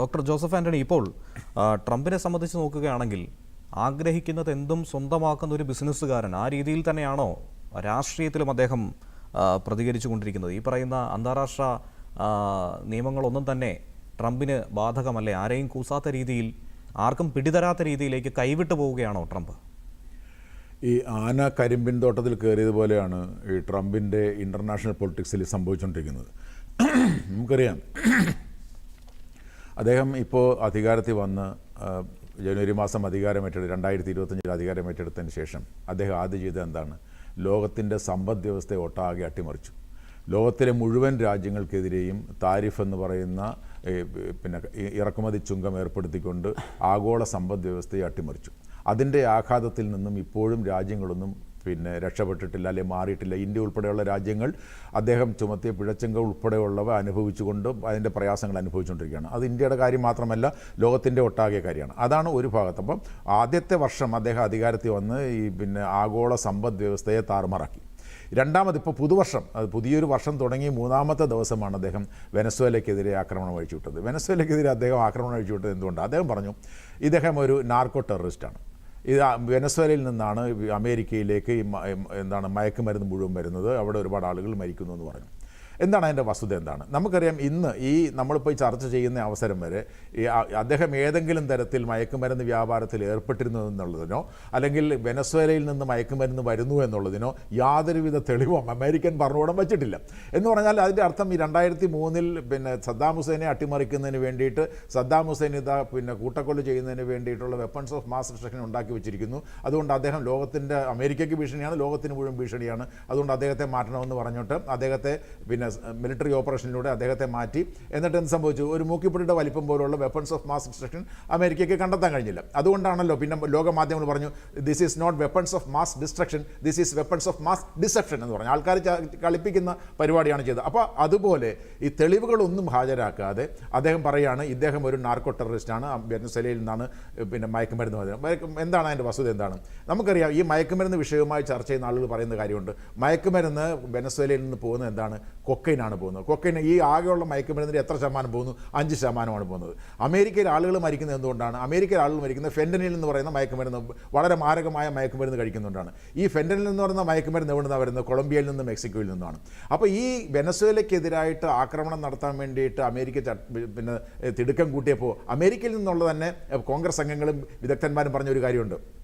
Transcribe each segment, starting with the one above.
Doctor Joseph Antony ഇപ്പോൾ ട്രംപിനെ സംബന്ധിച്ച് നോക്കുകയാണെങ്കിൽ ആഗ്രഹിക്കുന്നത് എന്തും സ്വന്തമാക്കുന്ന ഒരു ബിസിനസ്സുകാരൻ ആ രീതിയിൽ തന്നെയാണോ രാഷ്ട്രീയത്തിലും അദ്ദേഹം പ്രതികരിച്ചു കൊണ്ടിരിക്കുന്നത് ഈ പറയുന്ന അന്താരാഷ്ട്ര നിയമങ്ങളൊന്നും തന്നെ ട്രംപിന് ബാധകമല്ലേ? ആരെയും കൂസാത്ത രീതിയിൽ ആർക്കും പിടിതരാത്ത രീതിയിലേക്ക് കൈവിട്ടു പോവുകയാണോ ട്രംപ്? ഈ ആന കരിമ്പിൻ തോട്ടത്തിൽ കയറിയതുപോലെയാണ് ഈ ട്രംപിന്റെ ഇന്റർനാഷണൽ പൊളിറ്റിക്സിൽ സംഭവിച്ചുകൊണ്ടിരിക്കുന്നത്. നമുക്കറിയാം അദ്ദേഹം ഇപ്പോൾ അധികാരത്തിൽ വന്ന് ജനുവരി മാസം അധികാരമേറ്റെടു രണ്ടായിരത്തി ഇരുപത്തഞ്ചിൽ അധികാരമേറ്റെടുത്തതിന് ശേഷം അദ്ദേഹം ആദ്യം ചെയ്തത് എന്താണ്? ലോകത്തിന്റെ സമ്പദ് വ്യവസ്ഥയെ ഒട്ടാകെ അട്ടിമറിച്ചു. ലോകത്തിലെ മുഴുവൻ രാജ്യങ്ങൾക്കെതിരെയും താരിഫ് എന്ന് പറയുന്ന പിന്നെ ഇറക്കുമതി ചുങ്കം ഏർപ്പെടുത്തിക്കൊണ്ട് ആഗോള സമ്പദ് വ്യവസ്ഥയെ അട്ടിമറിച്ചു. അതിന്റെ ആഘാതത്തിൽ നിന്നും ഇപ്പോഴും രാജ്യങ്ങളൊന്നും പിന്നെ രക്ഷപ്പെട്ടിട്ടില്ല അല്ലെങ്കിൽ മാറിയിട്ടില്ല. ഇന്ത്യ ഉൾപ്പെടെയുള്ള രാജ്യങ്ങൾ അദ്ദേഹം ചുമത്തിയ പിഴച്ചങ്ക ഉൾപ്പെടെയുള്ളവ അനുഭവിച്ചുകൊണ്ടും അതിന്റെ പ്രയാസങ്ങൾ അനുഭവിച്ചുകൊണ്ടിരിക്കുകയാണ്. അത് ഇന്ത്യയുടെ കാര്യം മാത്രമല്ല ലോകത്തിന്റെ ഒട്ടാകെ കാര്യമാണ്. അതാണ് ഒരു ഭാഗത്ത്. അപ്പം ആദ്യത്തെ വർഷം അദ്ദേഹം അധികാരത്തിൽ വന്ന് ഈ പിന്നെ ആഗോള സമ്പദ് വ്യവസ്ഥയെ താറുമാറാക്കി. രണ്ടാമത് ഇപ്പോൾ പുതുവർഷം അത് പുതിയൊരു വർഷം തുടങ്ങി മൂന്നാമത്തെ ദിവസമാണ് അദ്ദേഹം വെനസ്വേലയ്ക്കെതിരെ ആക്രമണം അഴിച്ചുവിട്ടത്. വെനസ്വേലയ്ക്കെതിരെ അദ്ദേഹം ആക്രമണം അഴിച്ചുവിട്ടത് എന്തുകൊണ്ട് അദ്ദേഹം പറഞ്ഞു ഇദ്ദേഹം ഒരു നാർക്കോ ടെററിസ്റ്റാണ്. ഇത് വെനസ്വേലയിൽ നിന്നാണ് അമേരിക്കയിലേക്ക് എന്താണ് മയക്കുമരുന്ന് മുഴുവൻ വരുന്നത്. അവിടെ ഒരുപാട് ആളുകൾ മരിക്കുന്നു എന്ന് പറഞ്ഞു. എന്താണ് അതിന്റെ വസ്തുത എന്താണ്? നമുക്കറിയാം ഇന്ന് ഈ നമ്മളിപ്പോൾ ചർച്ച ചെയ്യുന്ന അവസരം വരെ ഈ അദ്ദേഹം ഏതെങ്കിലും തരത്തിൽ മയക്കുമരുന്ന് വ്യാപാരത്തിൽ ഏർപ്പെട്ടിരുന്നു എന്നുള്ളതിനോ അല്ലെങ്കിൽ വെനസ്വേലയിൽ നിന്ന് മയക്കുമരുന്ന് വരുന്നു എന്നുള്ളതിനോ യാതൊരുവിധ തെളിവും അമേരിക്കൻ ഭരണകൂടം വെച്ചിട്ടില്ല. എന്ന് പറഞ്ഞാൽ അതിന്റെ അർത്ഥം ഈ രണ്ടായിരത്തി മൂന്നിൽ പിന്നെ സദ്ദാം ഹുസൈനെ അട്ടിമറിക്കുന്നതിന് വേണ്ടിയിട്ട് സദ്ദാം ഹുസൈൻ ഇതാ പിന്നെ കൂട്ടക്കൊല ചെയ്യുന്നതിന് വേണ്ടിയിട്ടുള്ള വെപ്പൺസ് ഓഫ് മാസ് ഡിസ്ട്രക്ഷൻ ഉണ്ടാക്കി വെച്ചിരിക്കുന്നു. അതുകൊണ്ട് അദ്ദേഹം ലോകത്തിന്റെ അമേരിക്കയ്ക്ക് ഭീഷണിയാണ് ലോകത്തിന് മുഴുവൻ ഭീഷണിയാണ്. അതുകൊണ്ട് അദ്ദേഹത്തെ മാറ്റണമെന്ന് പറഞ്ഞിട്ട് അദ്ദേഹത്തെ പിന്നെ മിലിറ്ററി ഓപ്പറേഷനിലൂടെ അദ്ദേഹത്തെ മാറ്റി. എന്നിട്ട് എന്ത് സംഭവിച്ചു? ഒരു മൂക്കിപ്പൊടിയുടെ വലിപ്പം പോലുള്ള വെപ്പൺസ് ഓഫ് മാസ് ഡിസ്ട്രക്ഷൻ അമേരിക്കയ്ക്ക് കണ്ടെത്താൻ കഴിഞ്ഞില്ല. അതുകൊണ്ടാണല്ലോ പിന്നെ ലോക മാധ്യമങ്ങൾ പറഞ്ഞു this is not weapons of mass destruction this is weapons of mass deception എന്ന് പറഞ്ഞു. ആൾക്കാർ കളിപ്പിക്കുന്ന പരിപാടിയാണ് ചെയ്തത്. അപ്പോൾ അതുപോലെ ഈ തെളിവുകളൊന്നും ഹാജരാക്കാതെ അദ്ദേഹം പറയുകയാണ് ഇദ്ദേഹം ഒരു നാർക്കോ ടെററിസ്റ്റാണ് വെനസ്വലയിൽ നിന്നാണ് പിന്നെ മയക്കുമരുന്ന് പറയുന്നത് എന്താണ് അതിന്റെ വസ്തുത? എന്താണ്? നമുക്കറിയാം ഈ മയക്കുമരുന്ന് വിഷയവുമായി ചർച്ച ചെയ്യുന്ന ആളുകൾ പറയുന്ന കാര്യമുണ്ട്. മയക്കുമരുന്ന് വെനസ്വേലയിൽ നിന്ന് പോകുന്നത് എന്താണ്? കൊക്കൈനാണ് പോകുന്നത്. കൊക്കൈൻ ഈ ആകെയുള്ള മയക്കുമരുന്നിന്റെ എത്ര ശതമാനം പോകുന്നു? അഞ്ച് ശതമാനമാണ് പോകുന്നത്. അമേരിക്കയിൽ ആളുകൾ മരിക്കുന്നത് എന്തുകൊണ്ടാണ്? അമേരിക്കയിൽ ആളുകൾ മരിക്കുന്നത് ഫെൻഡനിൽ എന്ന് പറയുന്ന മയക്കുമരുന്ന് വളരെ മാരകമായ മയക്കുമരുന്ന് കഴിക്കുന്നുണ്ടാണ് ഈ ഫെൻഡനിൽ എന്ന് പറയുന്ന മയക്കുമരുന്ന് എവിടെ വരുന്നത്? കൊളംബിയയിൽ നിന്നും മെക്സിക്കോയിൽ നിന്നുമാണ്. അപ്പോൾ ഈ വെനസ്വേലയ്ക്കെതിരായിട്ട് ആക്രമണം നടത്താൻ വേണ്ടിയിട്ട് അമേരിക്ക പിന്നെ തിടുക്കം കൂട്ടിയപ്പോൾ അമേരിക്കയിൽ നിന്നുള്ള തന്നെ കോൺഗ്രസ് അംഗങ്ങളും വിദഗ്ധന്മാരും പറഞ്ഞ ഒരു കാര്യമുണ്ട്.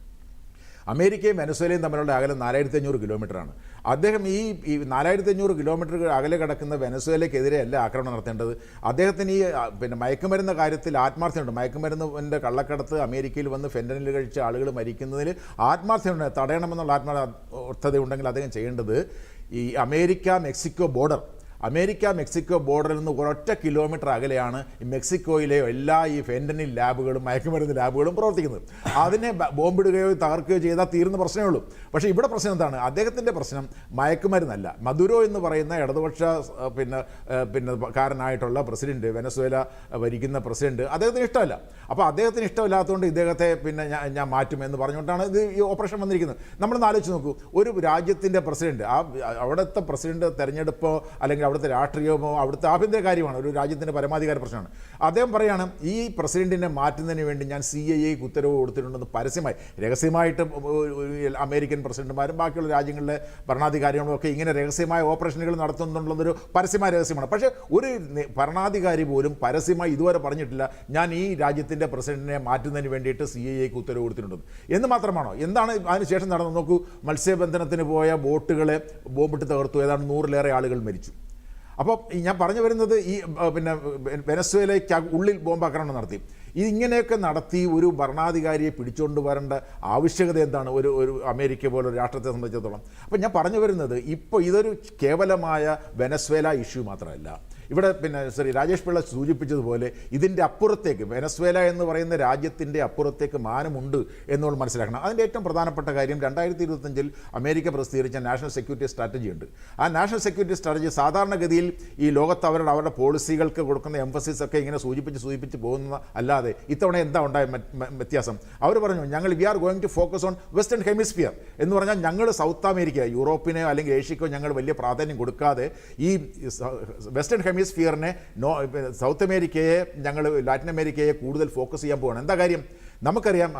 അമേരിക്കയും വെനസ്വേലയും തമ്മിലുള്ള അകലം നാലായിരത്തി അഞ്ഞൂറ് കിലോമീറ്ററാണ്. അദ്ദേഹം ഈ ഈ നാലായിരത്തി അഞ്ഞൂറ് കിലോമീറ്റർ അകലെ കിടക്കുന്ന വെനസ്വേലയ്ക്കെതിരെ അല്ല ആക്രമണം നടത്തേണ്ടത്. അദ്ദേഹത്തിന് ഈ പിന്നെ മയക്കുമരുന്ന കാര്യത്തിൽ ആത്മാർത്ഥ്യമുണ്ട് മയക്കുമരുന്നിന്റെ കള്ളക്കടത്ത് അമേരിക്കയിൽ വന്ന് ഫെൻഡനിൽ കഴിച്ച ആളുകൾ മരിക്കുന്നതിൽ ആത്മാർത്ഥ്യമുണ്ട് തടയണമെന്നുള്ള ആത്മാർത്ഥതയുണ്ടെങ്കിൽ അദ്ദേഹം ചെയ്യേണ്ടത് ഈ America Mexico border America Mexico ബോർഡറിൽ നിന്ന് ഒരൊറ്റ കിലോമീറ്റർ അകലെയാണ് മെക്സിക്കോയിലെ എല്ലാ ഈ ഫെന്റനിൽ ലാബുകളും മയക്കുമരുന്ന് ലാബുകളും പ്രവർത്തിക്കുന്നത്. അതിനെ ബോംബിടുകയോ തകർക്കുകയോ ചെയ്താൽ തീരുന്ന പ്രശ്നമേ ഉള്ളൂ. പക്ഷേ ഇവിടെ പ്രശ്നം എന്താണ്? അദ്ദേഹത്തിന്റെ പ്രശ്നം മയക്കുമരുന്നല്ല. മധുരോ എന്ന് പറയുന്ന ഇടതുപക്ഷ പിന്നെ പിന്നെ കാരനായിട്ടുള്ള പ്രസിഡന്റ് വെനസ്വേല ഭരിക്കുന്ന പ്രസിഡന്റ് അദ്ദേഹത്തിന് ഇഷ്ടമല്ല. അപ്പോൾ അദ്ദേഹത്തിന് ഇഷ്ടമില്ലാത്തതുകൊണ്ട് ഇദ്ദേഹത്തെ പിന്നെ ഞാൻ ഞാൻ മാറ്റും എന്ന് പറഞ്ഞുകൊണ്ടാണ് ഇത് ഈ ഓപ്പറേഷൻ വന്നിരിക്കുന്നത്. നമ്മളൊന്ന് ആലോചിച്ച് നോക്കൂ. ഒരു രാജ്യത്തിന്റെ പ്രസിഡന്റ് ആ അവിടുത്തെ പ്രസിഡന്റ് തെരഞ്ഞെടുപ്പോ അല്ലെങ്കിൽ അവിടുത്തെ രാഷ്ട്രീയമോ അവിടുത്തെ ആഭ്യന്തര കാര്യമാണ് ഒരു രാജ്യത്തിന്റെ പരമാധികാര പ്രശ്നമാണ്. അദ്ദേഹം പറയുകയാണ് ഈ പ്രസിഡന്റിനെ മാറ്റുന്നതിന് വേണ്ടി ഞാൻ സി ഐ എക്ക് ഉത്തരവ് കൊടുത്തിട്ടുണ്ടെന്ന് പരസ്യമായി. രഹസ്യമായിട്ട് അമേരിക്കൻ പ്രസിഡന്റുമാരും ബാക്കിയുള്ള രാജ്യങ്ങളിലെ ഭരണാധികാരികളും ഒക്കെ ഇങ്ങനെ രഹസ്യമായ ഓപ്പറേഷനുകൾ നടത്തുന്നുണ്ടെന്നൊരു പരസ്യമായ രഹസ്യമാണ്. പക്ഷേ ഒരു ഭരണാധികാരി പോലും പരസ്യമായി ഇതുവരെ പറഞ്ഞിട്ടില്ല ഞാൻ ഈ രാജ്യത്തിന്റെ പ്രസിഡന്റിനെ മാറ്റുന്നതിന് വേണ്ടിയിട്ട് സി ഐ എക്ക് ഉത്തരവ് കൊടുത്തിട്ടുണ്ടെന്ന്. എന്ന് മാത്രമാണോ? എന്താണ് അതിനുശേഷം നടന്നത്? നോക്കൂ മത്സ്യബന്ധനത്തിന് പോയ ബോട്ടുകളെ ബോംബിട്ട് തകർത്തു. ഏതാണ്ട് നൂറിലേറെ ആളുകൾ മരിച്ചു. അപ്പോൾ ഞാൻ പറഞ്ഞു വരുന്നത് ഈ പിന്നെ വെനസ്വേലയ്ക്ക് ഉള്ളിൽ ബോംബാക്രമണം നടത്തി. ഇതിങ്ങനെയൊക്കെ നടത്തി ഒരു ഭരണാധികാരിയെ പിടിച്ചുകൊണ്ട് വരേണ്ട ആവശ്യകത എന്താണ്? ഒരു ഒരു അമേരിക്ക പോലെ രാഷ്ട്രത്തെ സംബന്ധിച്ചിടത്തോളം. അപ്പോൾ ഞാൻ പറഞ്ഞു വരുന്നത് ഇപ്പോൾ ഇതൊരു കേവലമായ വെനസ്വേല ഇഷ്യൂ മാത്രമല്ല. ഇവിടെ പിന്നെ സോറി രാജേഷ് പിള്ള സൂചിപ്പിച്ചതുപോലെ ഇതിന്റെ അപ്പുറത്തേക്ക് വെനസ്വേല എന്ന് പറയുന്ന രാജ്യത്തിന്റെ അപ്പുറത്തേക്ക് മാനമുണ്ട് എന്നുള്ളത് മനസ്സിലാക്കണം. അതിന്റെ ഏറ്റവും പ്രധാനപ്പെട്ട കാര്യം രണ്ടായിരത്തി ഇരുപത്തഞ്ചിൽ അമേരിക്ക പ്രസിദ്ധീകരിച്ച നാഷണൽ സെക്യൂരിറ്റി സ്ട്രാറ്റജി ഉണ്ട്. ആ നാഷണൽ സെക്യൂരിറ്റി സ്ട്രാറ്റജി സാധാരണഗതിയിൽ ഈ ലോകത്ത് അവരുടെ അവരുടെ പോളിസികൾക്ക് കൊടുക്കുന്ന എംഫസിസ് ഒക്കെ ഇങ്ങനെ സൂചിപ്പിച്ച് സൂചിപ്പിച്ച് പോകുന്ന അല്ലാതെ ഇത്തവണ എന്താ ഉണ്ടായ വ്യത്യാസം? അവർ പറഞ്ഞു ഞങ്ങൾ we are going to focus on western hemisphere എന്ന് പറഞ്ഞാൽ ഞങ്ങൾ സൗത്ത് അമേരിക്ക യൂറോപ്പിനെയോ അല്ലെങ്കിൽ ഏഷ്യക്കോ ഞങ്ങൾ വലിയ പ്രാധാന്യം കൊടുക്കാതെ ഈ വെസ്റ്റേൺ ഹെമിസ്ഫിയർ ഹെമിസ്ഫിയറിനെ നോ സൗത്ത് അമേരിക്കയെ ഞങ്ങൾ ലാറ്റിൻ അമേരിക്കയെ കൂടുതൽ ഫോക്കസ് ചെയ്യാൻ പോവുകയാണ് എന്താ കാര്യം? നമുക്കറിയാം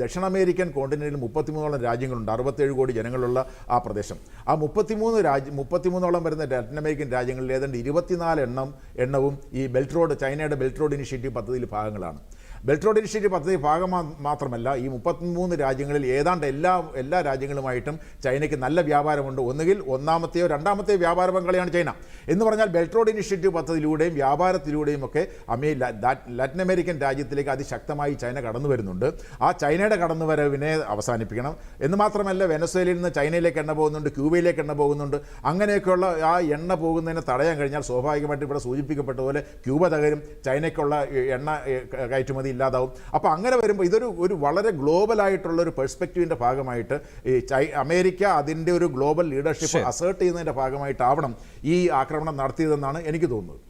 ദക്ഷിണ അമേരിക്കൻ കോണ്ടിനെന്റിൽ മുപ്പത്തിമൂന്നോളം രാജ്യങ്ങളുണ്ട്. അറുപത്തേഴ് കോടി ജനങ്ങളുള്ള ആ പ്രദേശം. ആ മുപ്പത്തിമൂന്ന് രാജ്യ മുപ്പത്തിമൂന്നോളം വരുന്ന ലാറ്റിൻ അമേരിക്കൻ രാജ്യങ്ങളിൽ ഏതാണ്ട് ഇരുപത്തിനാല് എണ്ണം എണ്ണവും ഈ ബെൽറ്റ് റോഡ് ചൈനയുടെ ബെൽറ്റ് റോഡ് ഇനിഷ്യേറ്റീവ് പദ്ധതിയിൽ ഭാഗങ്ങളാണ്. ബെൽറ്റ് റോഡ് ഇനിഷ്യേറ്റീവ് പദ്ധതി ഭാഗം മാത്രമല്ല ഈ മുപ്പത്തിമൂന്ന് രാജ്യങ്ങളിൽ ഏതാണ്ട് എല്ലാ എല്ലാ രാജ്യങ്ങളുമായിട്ടും ചൈനയ്ക്ക് നല്ല വ്യാപാരമുണ്ട്. ഒന്നുകിൽ ഒന്നാമത്തെയോ രണ്ടാമത്തെയോ വ്യാപാര പങ്കാളിയാണ് ചൈന. എന്ന് പറഞ്ഞാൽ ബെൽറ്റ് റോഡ് ഇനിഷ്യേറ്റീവ് പദ്ധതിയിലൂടെയും വ്യാപാരത്തിലൂടെയും ഒക്കെ അമേ ലാറ്റിൻ അമേരിക്കൻ രാജ്യത്തിലേക്ക് അതിശക്തമായി ചൈന കടന്നു വരുന്നുണ്ട്. ആ ചൈനയുടെ കടന്നുവരവിനെ അവസാനിപ്പിക്കണം. എന്ന് മാത്രമല്ല വെനസ്വേലയിൽ നിന്ന് ചൈനയിലേക്ക് എണ്ണ പോകുന്നുണ്ട് ക്യൂബയിലേക്ക് എണ്ണ പോകുന്നുണ്ട്. അങ്ങനെയൊക്കെയുള്ള ആ എണ്ണ പോകുന്നതിനെ തടയാൻ കഴിഞ്ഞാൽ സ്വാഭാവികമായിട്ട് ഇവിടെ സൂചിപ്പിക്കപ്പെട്ടതുപോലെ ക്യൂബ തകരും ചൈനയ്ക്കുള്ള എണ്ണ കയറ്റുമതി ഇല്ലാതാവും. അപ്പോൾ അങ്ങനെ വരുമ്പോൾ ഇതൊരു ഒരു വളരെ ഗ്ലോബലായിട്ടുള്ള ഒരു പെർസ്പെക്റ്റീവിന്റെ ഭാഗമായിട്ട് ഈ ചൈ അമേരിക്ക അതിന്റെ ഒരു ഗ്ലോബൽ ലീഡർഷിപ്പ് അസേർട്ട് ചെയ്യുന്നതിന്റെ ഭാഗമായിട്ടാവണം ഈ ആക്രമണം നടത്തിയതെന്നാണ് എനിക്ക് തോന്നുന്നത്.